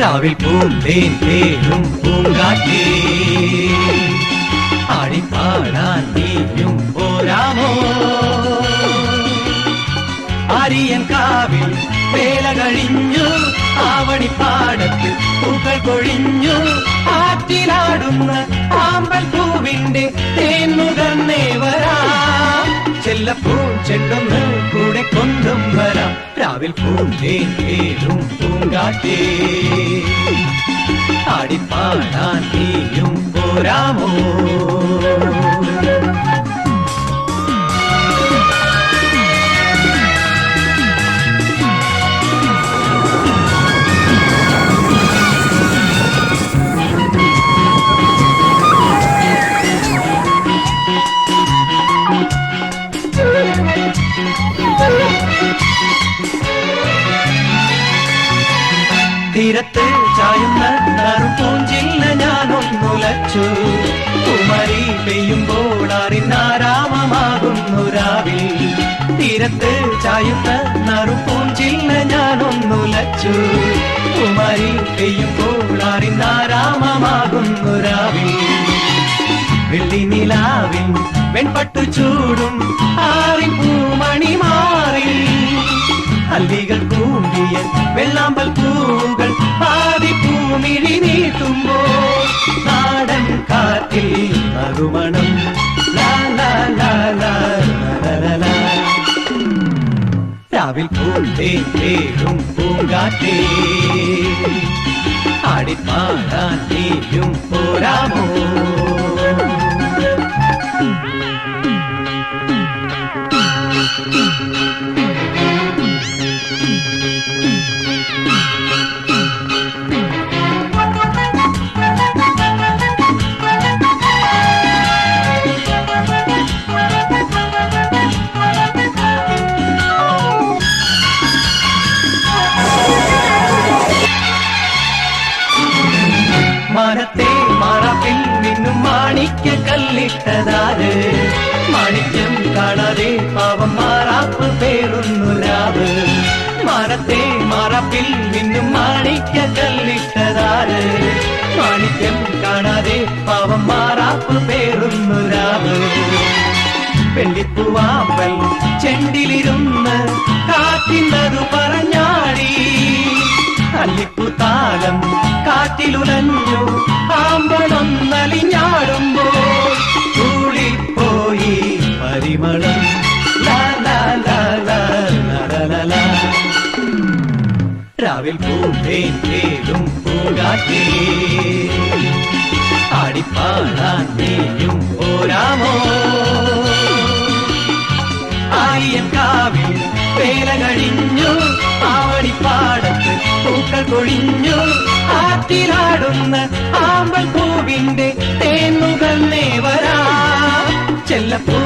രാവിൽ പൂന്തേൻ തേനും പൂങ്കാറ്റേ. ആടിപ്പാടാൻ നീയും പോരാമോ? ആരിയൻ കാവിൽ വേല കഴിഞ്ഞു ആവണിപ്പാടത്തിൽ പൂക്കൾ കൊഴിഞ്ഞു. ആറ്റിലാടുന്ന ആമ്പൽ പൂവിന്റെ തേന്നുകന്നേ വരാം. ചെല്ലപ്പൂ ചെണ്ടൊന്ന് பூங்காவில் பூந்தேன் தேடும் பூங்காட்டே அடிப்பாடான் நீயும் போராமோ തീരത്ത് ചായുന്ന നറുപൂഞ്ചില്ല ഞാനൊന്നുലച്ചു കുമരി പെയ്യുമ്പോൾ അറിഞ്ഞാരാമമാകുന്നു രാവിൽ. തീരത്ത് ചായുന്ന നറുപൂഞ്ചില്ല ഞാനൊന്നുലച്ചു കുമരി പെയ്യുമ്പോൾ അറിഞ്ഞാരാമമാകുന്നു രാവിൽ. വെള്ളി നിലാവിൻ വെൺപട്ടു ചൂടും ആറി പൂമണി മാറി അല്ലികൾ കൂമ്പിയ വെള്ളാമ്പൽ പൂകൾ ராவில் பூந்தே தேடும் பூங்காற்றே ஆடிப்பாடா நீயும் போராமோ Thank you. മാണിക്യ കല്ലിട്ടതാര്? മാണിക്യം കാണാതെ പാവം മാറാപ്പ് പേരുന്നു രാവ്. മരത്തെ മറപ്പിൽ നിന്നും മാണിക്യ കല്ലിട്ടതാര്? മാണിക്യം കാണാതെ പാവം മാറാപ്പ് പേറുന്നു രാവ്. വെള്ളിപ്പൂവാമ്പൽ ചെണ്ടിലിരുന്ന് കാറ്റിന്നതു പറഞ്ഞാടി. അല്ലിപ്പുതാലം കാറ്റിലുലഞ്ഞു രാവിൽ പൂന്തേൻ തേടും പൂങ്കാറ്റേ ആടിപ്പാടാൻ നീയും പോരാമോ? ആയിരം കാവിൽ വേല കഴിഞ്ഞു ആവണിപ്പാടത്ത് പൂക്കൾ കൊഴിഞ്ഞു ആറ്റിലാടുന്ന ആമ്പൽ പൂവിന്റെ തേന്നുകൾ നേവരാ. ചെല്ലപ്പൂ